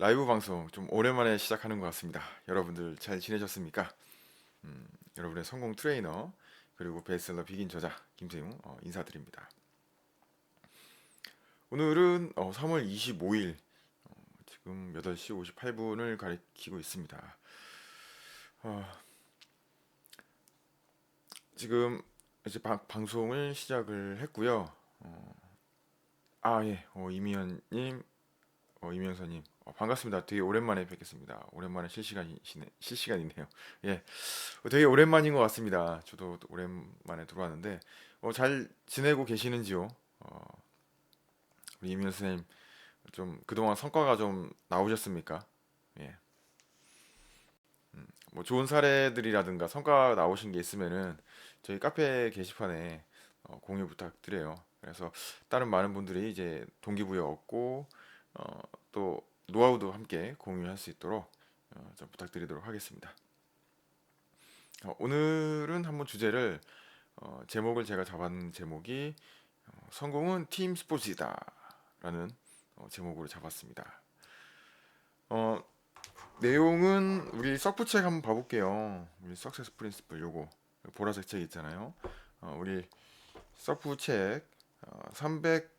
라이브 방송 좀 오랜만에 시작하는 것 같습니다. 여러분들 잘 지내셨습니까? 음, 여러분의 성공 트레이너 그리고 베스트셀러 비긴 저자 김세용 어, 인사드립니다. 오늘은 어, 3월 25일 어, 지금 8시 58분을 가리키고 있습니다. 어, 지금 이제 방, 방송을 시작을 했고요. 어, 아 예, 어, 이미연님, 어, 이명서님 어, 반갑습니다. 되게 오랜만에 뵙겠습니다. 오랜만에 실시간이시네, 실시간이네요. 예, 어, 되게 오랜만인 것 같습니다. 저도 또 오랜만에 들어왔는데 어, 잘 지내고 계시는지요? 어, 우리 이명 선생님 좀 그동안 성과가 좀 나오셨습니까? 예. 뭐 좋은 사례들이라든가 성과 나오신 게 있으면은 저희 카페 게시판에 어, 공유 부탁드려요. 그래서 다른 많은 분들이 이제 동기부여 얻고 어, 또 노하우도 함께 공유할 수 있도록 어, 좀 부탁드리도록 하겠습니다. 어, 오늘은 한번 주제를 어, 제목을 제가 잡은 제목이 어, 성공은 팀 스포츠이다라는 어, 제목으로 잡았습니다. 어, 내용은 우리 석부 책 한번 봐볼게요. 우리 석세스 프린시플 요거 보라색 책 있잖아요. 어, 우리 석부 책 어, 300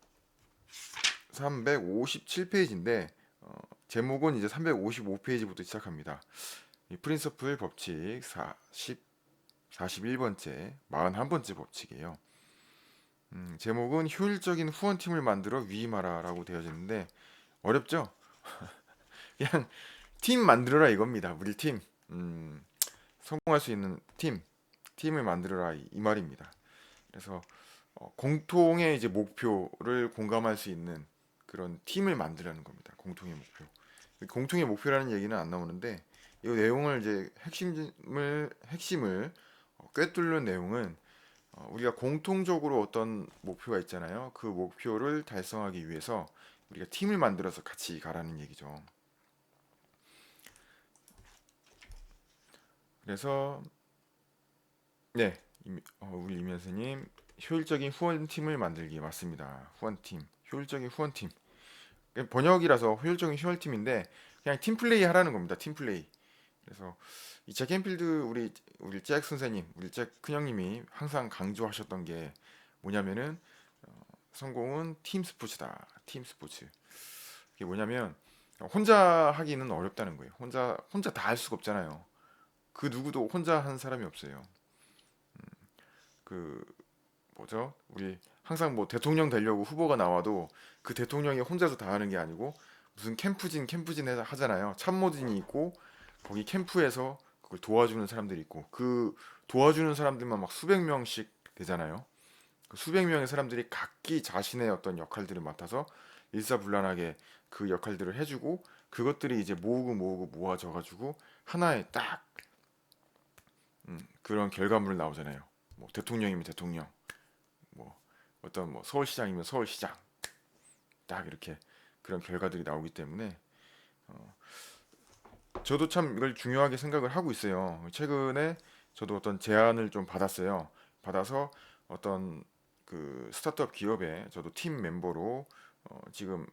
357페이지인데 어, 제목은 이제 355페이지부터 시작합니다. 이 프린서플 법칙 40 41번째 41번째 법칙이에요. 음, 제목은 효율적인 후원팀을 만들어 위임하라라고 되어져 있는데 어렵죠? 그냥 팀 만들어라 이겁니다. 우리 팀. 음, 성공할 수 있는 팀. 팀을 만들어라 이, 이 말입니다. 그래서 어, 공통의 이제 목표를 공감할 수 있는 그런 팀을 만들라는 겁니다. 공통의 목표. 공통의 목표라는 얘기는 안 나오는데 이 내용을 이제 핵심을 핵심을 어, 꿰뚫는 내용은 어, 우리가 공통적으로 어떤 목표가 있잖아요. 그 목표를 달성하기 위해서 우리가 팀을 만들어서 같이 가라는 얘기죠. 그래서 네, 임- 어, 우리 이면수님 효율적인 후원팀을 만들기 맞습니다. 후원팀, 효율적인 후원팀. 번역이라서 효율적인 후원팀인데 그냥 팀 플레이 하라는 겁니다. 팀 플레이. 그래서 이잭 캔필드 우리 우리 잭 선생님, 우리 잭 큰형님이 항상 강조하셨던 게 뭐냐면은 어, 성공은 팀 스포츠다. 팀 스포츠. 이게 뭐냐면 혼자 하기는 어렵다는 거예요. 혼자 혼자 다 할 수가 없잖아요. 그 누구도 혼자 한 사람이 없어요. 그 뭐죠? 우리 항상 뭐 대통령 되려고 후보가 나와도 그 대통령이 혼자서 다 하는 게 아니고 무슨 캠프진 캠프진 해- 하잖아요. 참모진이 있고 거기 캠프에서 그걸 도와주는 사람들이 있고 그 도와주는 사람들만 막 수백 명씩 되잖아요. 그 수백 명의 사람들이 각기 자신의 어떤 역할들을 맡아서 일사불란하게 그 역할들을 해주고 그것들이 이제 모으고 모으고 모아져 가지고 하나의 딱 음, 그런 결과물 나오잖아요. 뭐 대통령이면 대통령, 뭐 어떤 뭐 서울시장이면 서울시장, 딱 이렇게 그런 결과들이 나오기 때문에 어, 저도 참 이걸 중요하게 생각을 하고 있어요. 최근에 저도 어떤 제안을 좀 받았어요. 받아서 어떤 그 스타트업 기업에 저도 팀 멤버로 어, 지금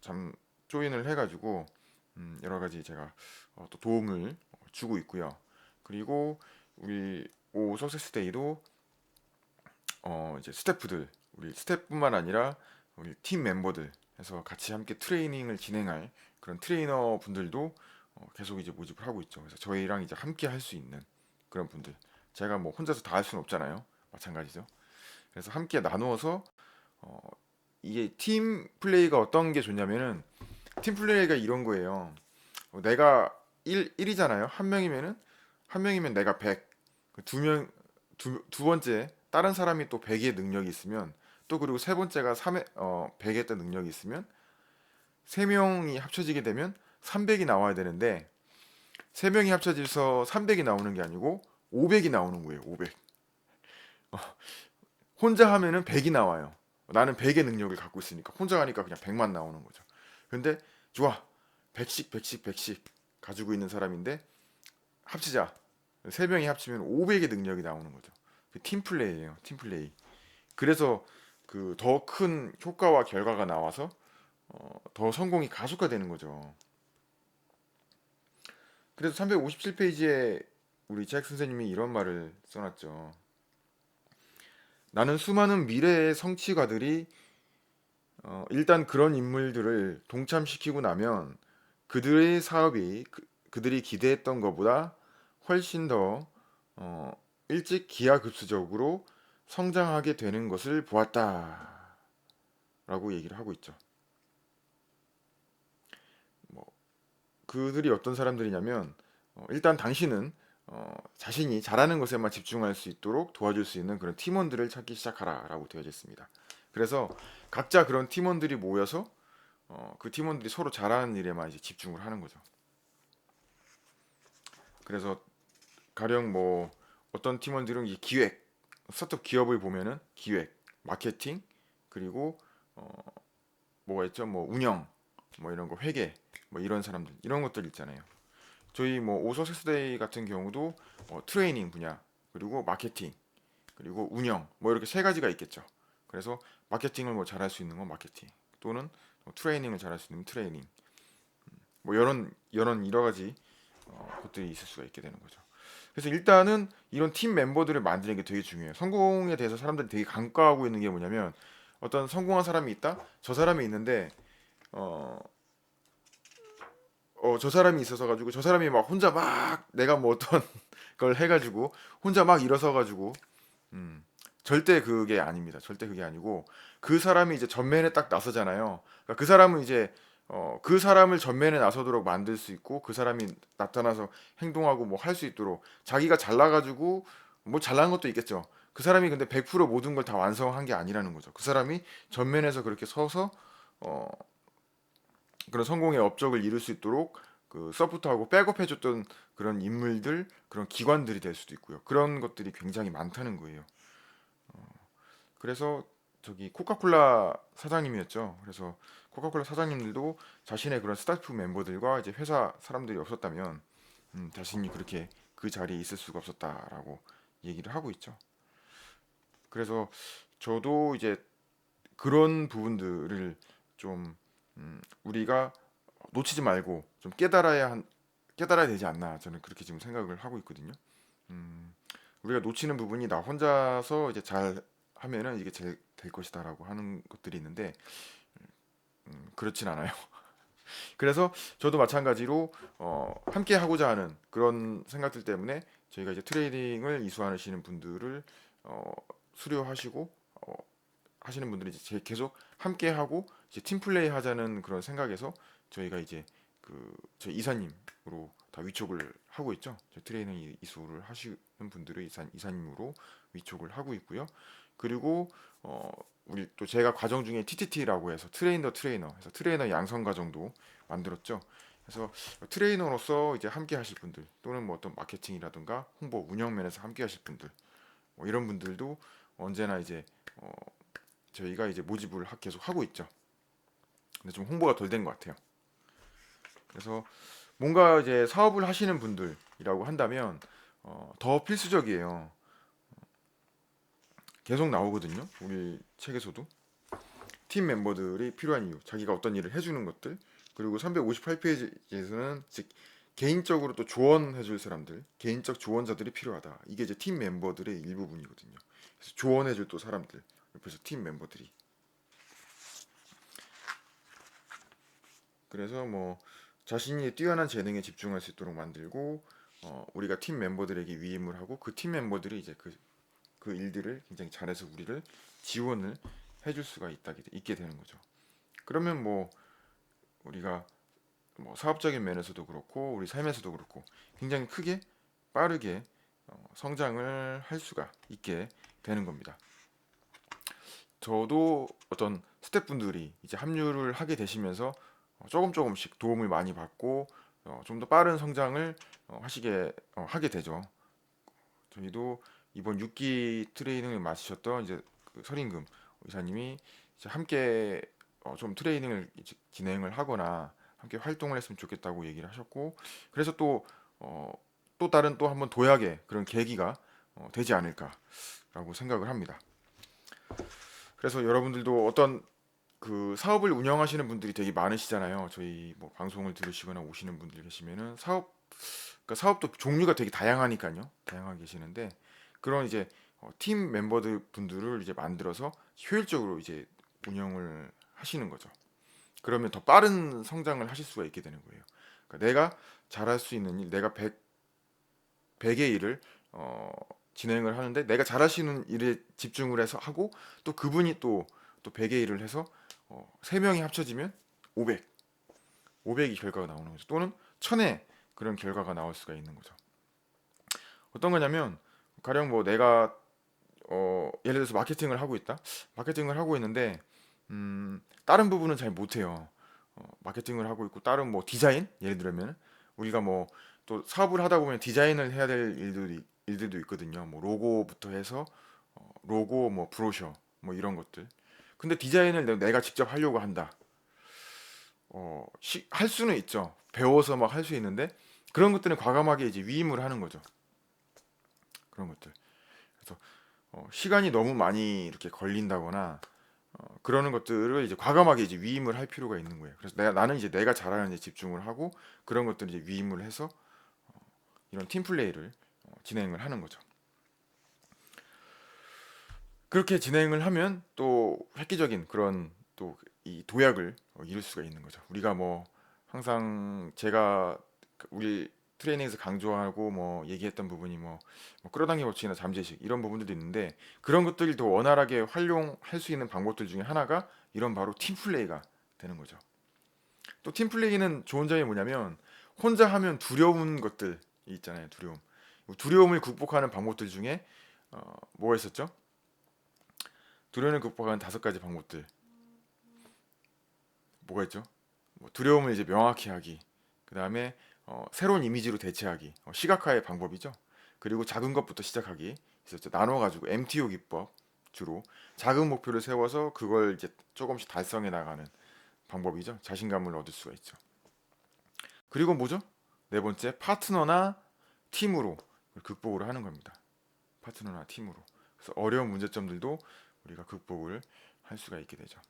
참 조인을 해가지고 음, 여러 가지 제가 어, 또 도움을 주고 있고요. 그리고 우리 오 석세스데이도 어 이제 스태프들 우리 스태프뿐만 아니라 우리 팀 멤버들 해서 같이 함께 트레이닝을 진행할 그런 트레이너 분들도 어, 계속 이제 모집을 하고 있죠. 그래서 저희랑 이제 함께 할 수 있는 그런 분들 제가 뭐 혼자서 다 할 수는 없잖아요. 마찬가지죠. 그래서 함께 나누어서 어, 이게 팀 플레이가 어떤 게 좋냐면은 팀 플레이가 이런 거예요. 어, 내가 1, 1이잖아요. 한 명이면은 한 명이면 내가 100, 두 명, 두, 두 번째 다른 사람이 또 100의 능력이 있으면 또 그리고 세 번째가 3의 어 100의 또 능력이 있으면 세 명이 합쳐지게 되면 300이 나와야 되는데 세 명이 합쳐져서 300이 나오는 게 아니고 500이 나오는 거예요. 500. 어, 혼자 하면은 100이 나와요. 나는 100의 능력을 갖고 있으니까 혼자 하니까 그냥 100만 나오는 거죠. 근데 좋아. 100씩 100씩 100씩 가지고 있는 사람인데 합치자. 세 명이 합치면 500의 능력이 나오는 거죠. 그팀 플레이예요. 팀 플레이. 그래서 그 더 큰 효과와 결과가 나와서 어, 더 성공이 가속화되는 거죠. 그래서 357페이지에 우리 잭 선생님이 이런 말을 써놨죠. 나는 수많은 미래의 성취가들이 어, 일단 그런 인물들을 동참시키고 나면 그들의 사업이 그, 들이 기대했던 것보다 훨씬 더 어, 일찍 기하급수적으로 성장하게 되는 것을 보았다. 라고 얘기를 하고 있죠. 뭐, 그들이 어떤 사람들이냐면, 어, 일단 당신은 어, 자신이 잘하는 것에만 집중할 수 있도록 도와줄 수 있는 그런 팀원들을 찾기 시작하라 라고 되어져 있습니다. 그래서 각자 그런 팀원들이 모여서 어, 그 팀원들이 서로 잘하는 일에만 이제 집중을 하는 거죠. 그래서 가령 뭐 어떤 팀원들은 이 기획, 스타트업 기업을 보면은 기획, 마케팅, 그리고 어, 뭐가 있죠? 뭐 운영, 뭐 이런 거 회계, 뭐 이런 사람들 이런 것들 있잖아요. 저희 뭐 오서세스데이 같은 경우도 어, 트레이닝 분야, 그리고 마케팅, 그리고 운영, 뭐 이렇게 세 가지가 있겠죠. 그래서 마케팅을 뭐 잘할 수 있는 건 마케팅, 또는 뭐 트레이닝을 잘할 수 있는 트레이닝, 음, 뭐 이런 이런 여러 가지 어, 것들이 있을 수가 있게 되는 거죠. 그래서 일단은 이런 팀 멤버들을 만드는 게 되게 중요해요. 성공에 대해서 사람들이 되게 간과하고 있는 게 뭐냐면 어떤 성공한 사람이 있다? 저 사람이 있는데 어, 어, 저 사람이 있어서 가지고 저 사람이 막 혼자 막 내가 뭐 어떤 걸 해가지고 혼자 막 일어서 가지고 음, 절대 그게 아닙니다. 절대 그게 아니고 그 사람이 이제 전면에 딱 나서잖아요. 그러니까 그 사람은 이제 어, 그 사람을 전면에 나서도록 만들 수 있고 그 사람이 나타나서 행동하고 뭐 할 수 있도록 자기가 잘나가지고 뭐 잘난 것도 있겠죠. 그 사람이 근데 100% 모든 걸 다 완성한 게 아니라는 거죠. 그 사람이 전면에서 그렇게 서서 어, 그런 성공의 업적을 이룰 수 있도록 그 서포트하고 백업해줬던 그런 인물들, 그런 기관들이 될 수도 있고요. 그런 것들이 굉장히 많다는 거예요. 어, 그래서 저기 코카콜라 사장님이었죠. 그래서 코카콜라 사장님들도 자신의 그런 스타프 멤버들과 이제 회사 사람들이 없었다면 음, 자신이 그렇게 그 자리에 있을 수가 없었다라고 얘기를 하고 있죠. 그래서 저도 이제 그런 부분들을 좀 음, 우리가 놓치지 말고 좀 깨달아야 한, 깨달아야 되지 않나 저는 그렇게 지금 생각을 하고 있거든요. 음, 우리가 놓치는 부분이 나 혼자서 이제 잘 하면은 이게 제, 될 것이다라고 하는 것들이 있는데 음, 그렇진 않아요. 그래서 저도 마찬가지로 어, 함께 하고자 하는 그런 생각들 때문에 저희가 이제 트레이딩을 이수하시는 분들을 어, 수료하시고 어, 하시는 분들이 이제 계속 함께 하고 이제 팀 플레이 하자는 그런 생각에서 저희가 이제 그 저희 이사님으로 다 위촉을 하고 있죠. 저 트레이닝 이수를 하시는 분들을 이사, 이사님으로 위촉을 하고 있고요. 그리고 어 우리 또 제가 과정 중에 TTT라고 해서 트레이너 트레이너 해서 트레이너 양성 과정도 만들었죠. 그래서 트레이너로서 이제 함께 하실 분들 또는 뭐 어떤 마케팅이라든가 홍보 운영 면에서 함께 하실 분들 뭐 이런 분들도 언제나 이제 어 저희가 이제 모집을 계속 하고 있죠. 근데 좀 홍보가 덜 된 것 같아요. 그래서 뭔가 이제 사업을 하시는 분들이라고 한다면 어, 더 필수적이에요. 계속 나오거든요. 우리 책에서도 팀 멤버들이 필요한 이유, 자기가 어떤 일을 해주는 것들, 그리고 358페이지에서는 즉 개인적으로 또 조언해줄 사람들, 개인적 조언자들이 필요하다. 이게 이제 팀 멤버들의 일부분이거든요. 그래서 조언해줄 또 사람들, 옆에서 팀 멤버들이. 그래서 뭐 자신이 뛰어난 재능에 집중할 수 있도록 만들고 어, 우리가 팀 멤버들에게 위임을 하고 그 팀 멤버들이 이제 그, 그 일들을 굉장히 잘해서 우리를 지원을 해줄 수가 있다, 있게 되는 거죠. 그러면 뭐 우리가 뭐 사업적인 면에서도 그렇고 우리 삶에서도 그렇고 굉장히 크게 빠르게 어, 성장을 할 수가 있게 되는 겁니다. 저도 어떤 스태프분들이 이제 합류를 하게 되시면서 어, 조금 조금씩 도움을 많이 받고 어, 좀더 빠른 성장을 어, 하시게 하게 되죠. 저희도 이번 6기 트레이닝을 마치셨던 이제 그 설임금 의사님이 이제 함께 좀 트레이닝을 진행을 하거나 함께 활동을 했으면 좋겠다고 얘기를 하셨고 그래서 또 어, 또 다른 또 한번 도약의 그런 계기가 어, 되지 않을까라고 생각을 합니다. 그래서 여러분들도 어떤 그 사업을 운영하시는 분들이 되게 많으시잖아요. 저희 뭐 방송을 들으시거나 오시는 분들 계시면은 사업 그러니까 사업도 종류가 되게 다양하니까요. 다양하게 계시는데 그런 이제 어, 팀 멤버들 분들을 이제 만들어서 효율적으로 이제 운영을 하시는 거죠. 그러면 더 빠른 성장을 하실 수가 있게 되는 거예요. 그러니까 내가 잘할 수 있는 일, 내가 100, 100의 일을 어, 진행을 하는데 내가 잘하시는 일에 집중을 해서 하고 또 그분이 또 또 100의 일을 해서 어, 3명이 합쳐지면 500, 500이 결과가 나오는 거죠. 또는 1000의 그런 결과가 나올 수가 있는 거죠. 어떤 거냐면 가령 뭐 내가 어, 예를 들어서 마케팅을 하고 있다. 마케팅을 하고 있는데 음, 다른 부분은 잘 못해요. 어, 마케팅을 하고 있고 다른 뭐 디자인 예를 들면 우리가 뭐 또 사업을 하다 보면 디자인을 해야 될 일들이 일들도 있거든요. 뭐 로고부터 해서 어, 로고 뭐 브로셔 뭐 이런 것들. 근데 디자인을 내- 내가 직접 하려고 한다. 어, 시- 할 수는 있죠. 배워서 막 할 수 있는데 그런 것들은 과감하게 이제 위임을 하는 거죠. 그런 것들. 그래서 어, 시간이 너무 많이 이렇게 걸린다거나 어, 그러는 것들을 이제 과감하게 이제 위임을 할 필요가 있는 거예요. 그래서 내가 나는 이제 내가 잘하는 데 집중을 하고 그런 것들을 이제 위임을 해서 어, 이런 팀 플레이를 어, 진행을 하는 거죠. 그렇게 진행을 하면 또 획기적인 그런 또 이 도약을 어, 이룰 수가 있는 거죠. 우리가 뭐 항상 제가 그 우리 트레이닝에서 강조하고 뭐 얘기했던 부분이 뭐, 뭐 끌어당기 법칙이나 잠재식 이런 부분들도 있는데 그런 것들을 더 원활하게 활용할 수 있는 방법들 중에 하나가 이런 바로 팀플레이가 되는 거죠. 또 팀플레이는 좋은 점이 뭐냐면 혼자 하면 두려운 것들이 있잖아요. 두려움. 두려움을 극복하는 방법들 중에 어, 뭐가 있었죠? 두려움을 극복하는 다섯 가지 방법들. 뭐가 있죠? 뭐 두려움을 이제 명확히 하기. 그 다음에 어, 새로운 이미지로 대체하기. 어, 시각화의 방법이죠. 그리고 작은 것부터 시작하기. 있었죠. 나눠가지고 MTO 기법 주로 작은 목표를 세워서 그걸 이제 조금씩 달성해 나가는 방법이죠. 자신감을 얻을 수가 있죠. 그리고 뭐죠? 네 번째 파트너나 팀으로 극복을 하는 겁니다. 파트너나 팀으로. 그래서 어려운 문제점들도 우리가 극복을 할 수가 있게 되죠.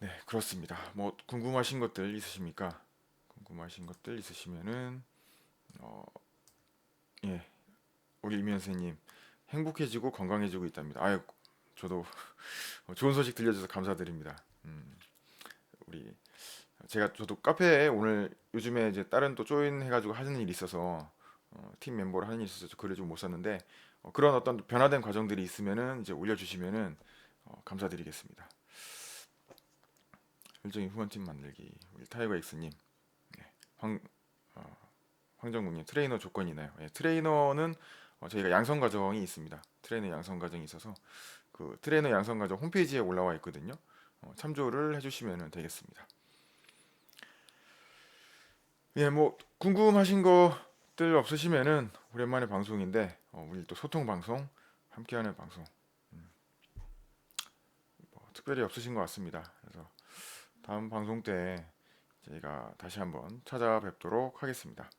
네, 그렇습니다. 뭐 궁금하신 것들 있으십니까? 궁금하신 것들 있으시면은 어, 예, 우리 이면 선생님 행복해지고 건강해지고 있답니다. 아유, 저도 좋은 소식 들려줘서 감사드립니다. 음, 우리 제가 저도 카페에 오늘 요즘에 이제 다른 또 조인 해가지고 하는 일이 있어서 어, 팀 멤버로 하는 일이 있어서 글을 좀 못 썼는데 어, 그런 어떤 변화된 과정들이 있으면은 이제 올려주시면은 어, 감사드리겠습니다. 일종의 후원팀 만들기 우리 타이거 엑스님 네, 황 어, 황정국님 트레이너 조건이 있나요? 예, 트레이너는 어, 저희가 양성 과정이 있습니다. 트레이너 양성 과정이 있어서 그 트레이너 양성 과정 홈페이지에 올라와 있거든요. 어, 참조를 해주시면 되겠습니다. 예, 뭐 궁금하신 것들 없으시면은 오랜만에 방송인데 어, 우리 또 소통 방송 함께하는 방송 음, 뭐 특별히 없으신 것 같습니다. 그래서 다음 방송 때 저희가 다시 한번 찾아뵙도록 하겠습니다.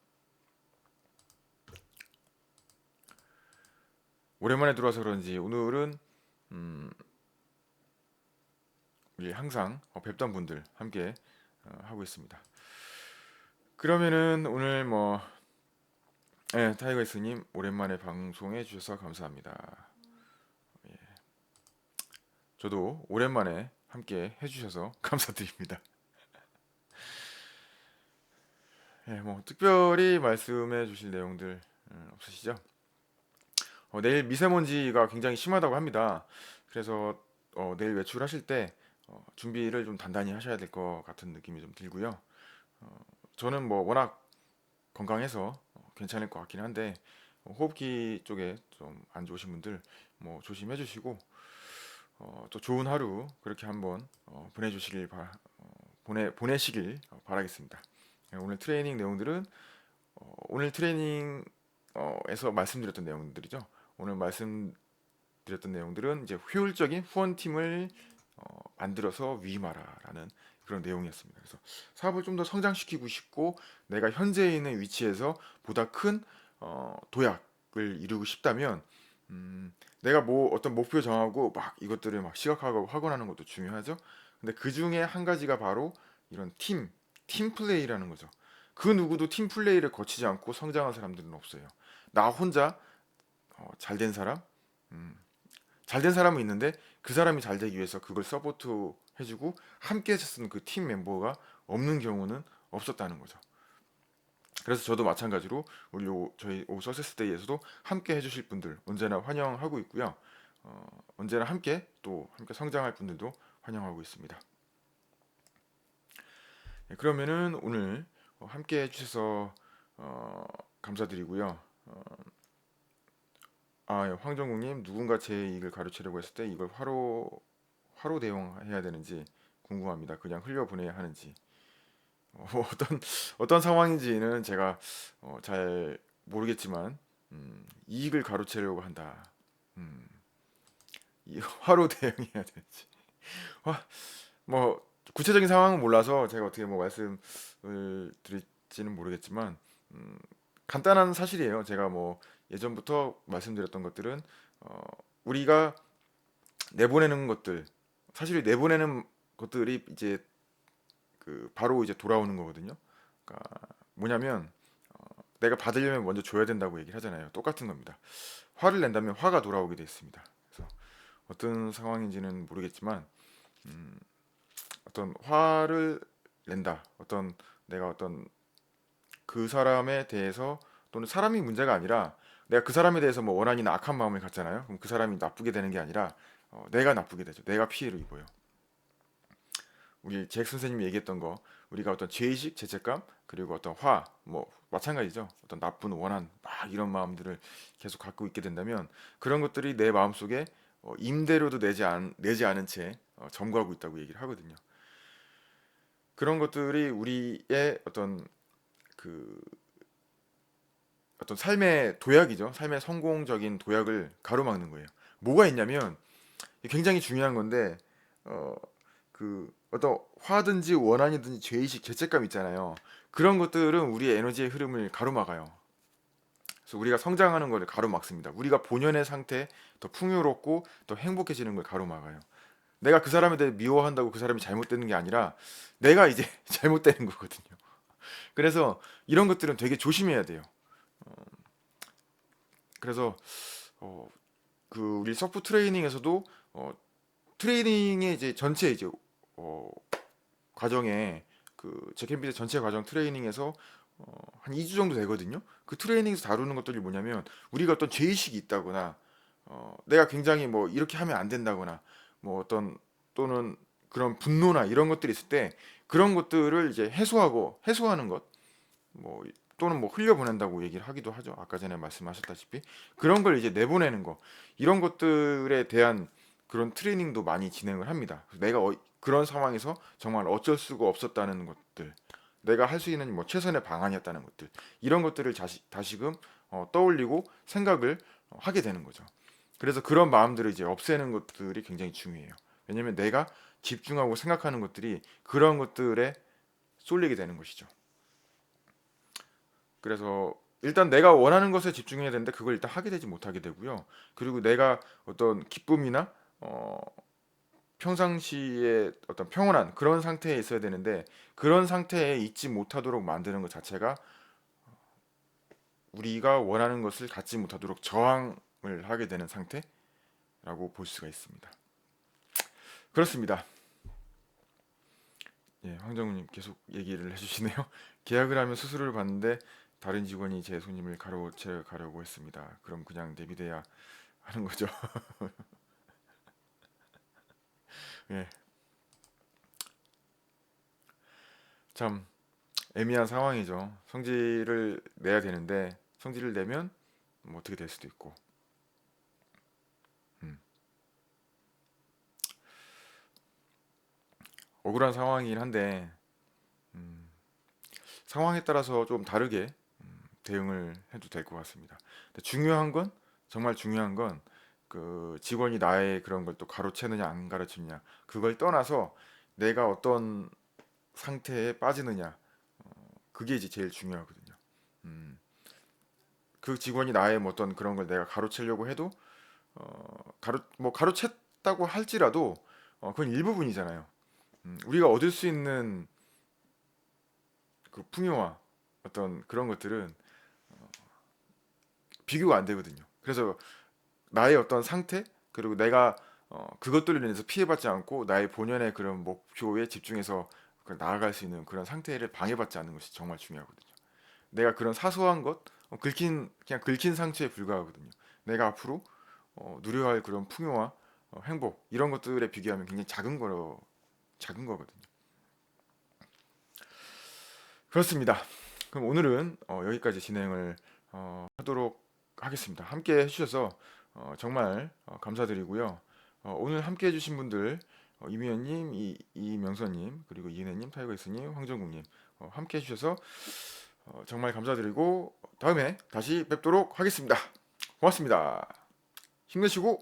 오랜만에 들어와서 그런지 오늘은 음, 우리 항상 어, 뵙던 분들 함께 어, 하고 있습니다. 그러면은 오늘 뭐 예, 타이거 스님 오랜만에 방송해 주셔서 감사합니다. 예. 저도 오랜만에 함께 해주셔서 감사드립니다. 예, 뭐 특별히 말씀해 주실 내용들 음, 없으시죠? 어, 내일 미세먼지가 굉장히 심하다고 합니다. 그래서 어, 내일 외출하실 때 어, 준비를 좀 단단히 하셔야 될 것 같은 느낌이 좀 들고요. 어, 저는 뭐 워낙 건강해서 어, 괜찮을 것 같긴 한데 어, 호흡기 쪽에 좀 안 좋으신 분들 뭐 조심해 주시고 어, 또 좋은 하루 그렇게 한번 어, 보내주시길 바, 어, 보내 보내시길 어, 바라겠습니다. 예, 오늘 트레이닝 내용들은 어, 오늘 트레이닝에서 말씀드렸던 내용들이죠. 오늘 말씀드렸던 내용들은 이제 효율적인 후원팀을 어, 만들어서 위임하라라는 그런 내용이었습니다. 그래서 사업을 좀 더 성장시키고 싶고 내가 현재 있는 위치에서 보다 큰 어, 도약을 이루고 싶다면 음, 내가 뭐 어떤 목표 정하고 막 이것들을 막 시각화하고 확언하는 것도 중요하죠. 근데 그 중에 한 가지가 바로 이런 팀, 팀 플레이라는 거죠. 그 누구도 팀 플레이를 거치지 않고 성장한 사람들은 없어요. 나 혼자 어, 잘된 사람, 음, 잘된 사람은 있는데 그 사람이 잘 되기 위해서 그걸 서포트 해주고 함께 쓰는 그팀 멤버가 없는 경우는 없었다는 거죠. 그래서 저도 마찬가지로 우리 오- 저희 오 서세스데이에서도 함께 해주실 분들 언제나 환영하고 있고요. 어, 언제나 함께 또 함께 성장할 분들도 환영하고 있습니다. 네, 그러면은 오늘 어, 함께 해주셔서 어, 감사드리고요. 어, 아, 예, 황정국님 누군가 제 이익을 가르치려고 했을 때 이걸 화로 화로 대응해야 되는지 궁금합니다. 그냥 흘려 보내야 하는지 어, 어떤 어떤 상황인지는 제가 어, 잘 모르겠지만 음, 이익을 가로채려고 한다. 음, 이 화로 대응해야 되는지 화, 뭐 구체적인 상황은 몰라서 제가 어떻게 뭐 말씀을 드릴지는 모르겠지만 음, 간단한 사실이에요. 제가 뭐 예전부터 말씀드렸던 것들은 어, 우리가 내보내는 것들 사실 내보내는 것들이 이제 그 바로 이제 돌아오는 거거든요. 그러니까 뭐냐면 어, 내가 받으려면 먼저 줘야 된다고 얘기를 하잖아요. 똑같은 겁니다. 화를 낸다면 화가 돌아오게 돼 있습니다. 그래서 어떤 상황인지는 모르겠지만 음, 어떤 화를 낸다. 어떤 내가 어떤 그 사람에 대해서 또는 사람이 문제가 아니라 내가 그 사람에 대해서 뭐 원한이나 악한 마음을 갖잖아요. 그럼 그 사람이 나쁘게 되는 게 아니라 어, 내가 나쁘게 되죠. 내가 피해를 입어요. 우리 잭 선생님이 얘기했던 거 우리가 어떤 죄의식, 죄책감 그리고 어떤 화 뭐 마찬가지죠. 어떤 나쁜 원한 막 이런 마음들을 계속 갖고 있게 된다면 그런 것들이 내 마음 속에 어, 임대료도 내지 않 내지 않은 채 어, 점거하고 있다고 얘기를 하거든요. 그런 것들이 우리의 어떤 그 어떤 삶의 도약이죠. 삶의 성공적인 도약을 가로막는 거예요. 뭐가 있냐면 굉장히 중요한 건데 어 그 어떤 화든지 원한이든지 죄의식, 죄책감 있잖아요. 그런 것들은 우리의 에너지의 흐름을 가로막아요. 그래서 우리가 성장하는 것을 가로막습니다. 우리가 본연의 상태 더 풍요롭고 더 행복해지는 걸 가로막아요. 내가 그 사람에 대해 미워한다고 그 사람이 잘못되는 게 아니라 내가 이제 잘못되는 거거든요. 그래서 이런 것들은 되게 조심해야 돼요. 그래서 어, 그 우리 서프 트레이닝에서도 어, 트레이닝의 이제 전체 이제 어, 과정에 그 제캠비드 전체 과정 트레이닝에서 어, 한 2주 정도 되거든요. 그 트레이닝에서 다루는 것들이 뭐냐면 우리가 어떤 죄의식이 있다거나 어, 내가 굉장히 뭐 이렇게 하면 안 된다거나 뭐 어떤 또는 그런 분노나 이런 것들이 있을 때 그런 것들을 이제 해소하고 해소하는 것 뭐 또는 뭐 흘려보낸다고 얘기를 하기도 하죠. 아까 전에 말씀하셨다시피 그런 걸 이제 내보내는 거 이런 것들에 대한 그런 트레이닝도 많이 진행을 합니다. 내가 어- 그런 상황에서 정말 어쩔 수가 없었다는 것들, 내가 할 수 있는 뭐 최선의 방안이었다는 것들 이런 것들을 다시 다시금 어, 떠올리고 생각을 어, 하게 되는 거죠. 그래서 그런 마음들을 이제 없애는 것들이 굉장히 중요해요. 왜냐면 내가 집중하고 생각하는 것들이 그런 것들에 쏠리게 되는 것이죠. 그래서 일단 내가 원하는 것에 집중해야 되는데 그걸 일단 하게 되지 못하게 되고요. 그리고 내가 어떤 기쁨이나 어, 평상시에 어떤 평온한 그런 상태에 있어야 되는데 그런 상태에 있지 못하도록 만드는 것 자체가 우리가 원하는 것을 갖지 못하도록 저항 을 하게 되는 상태라고 볼 수가 있습니다. 그렇습니다. 예, 황정우님 계속 얘기를 해주시네요. 계약을 하면 수수료를 받는데 다른 직원이 제 손님을 가로채 가려고 했습니다. 그럼 그냥 내비돼야 하는 거죠. 예, 참 애매한 상황이죠. 성질을 내야 되는데 성질을 내면 뭐 어떻게 될 수도 있고. 억울한 상황이긴 한데 음, 상황에 따라서 좀 다르게 음, 대응을 해도 될 것 같습니다. 중요한 건 정말 중요한 건 그 직원이 나의 그런 걸 또 가로채느냐 안 가로채느냐 그걸 떠나서 내가 어떤 상태에 빠지느냐 그게 이제 제일 중요하거든요. 음, 그 직원이 나의 뭐 어떤 그런 걸 내가 가로채려고 해도 어, 가로 뭐 가로챘다고 할지라도 어, 그건 일부분이잖아요. 음, 우리가 얻을 수 있는 그 풍요와 어떤 그런 것들은 어, 비교가 안 되거든요. 그래서 나의 어떤 상태 그리고 내가 어, 그것들로 인해서 피해받지 않고 나의 본연의 그런 목표에 집중해서 그 나아갈 수 있는 그런 상태를 방해받지 않는 것이 정말 중요하거든요. 내가 그런 사소한 것, 어, 긁힌 그냥 긁힌 상처에 불과하거든요. 내가 앞으로 어, 누려야 할 그런 풍요와 어, 행복 이런 것들에 비교하면 굉장히 작은 거로 작은 거거든요. 그렇습니다. 그럼 오늘은 어, 여기까지 진행을 어, 하도록 하겠습니다. 함께 해주셔서 어, 정말 어, 감사드리고요. 어, 오늘 함께 해주신 분들 어, 이미연님, 이, 이명선님, 그리고 이은혜님, 타이거이스님, 황정국님 어, 함께 해주셔서 어, 정말 감사드리고 다음에 다시 뵙도록 하겠습니다. 고맙습니다. 힘내시고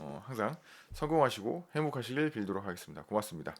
어, 항상 성공하시고 행복하시길 빌도록 하겠습니다. 고맙습니다.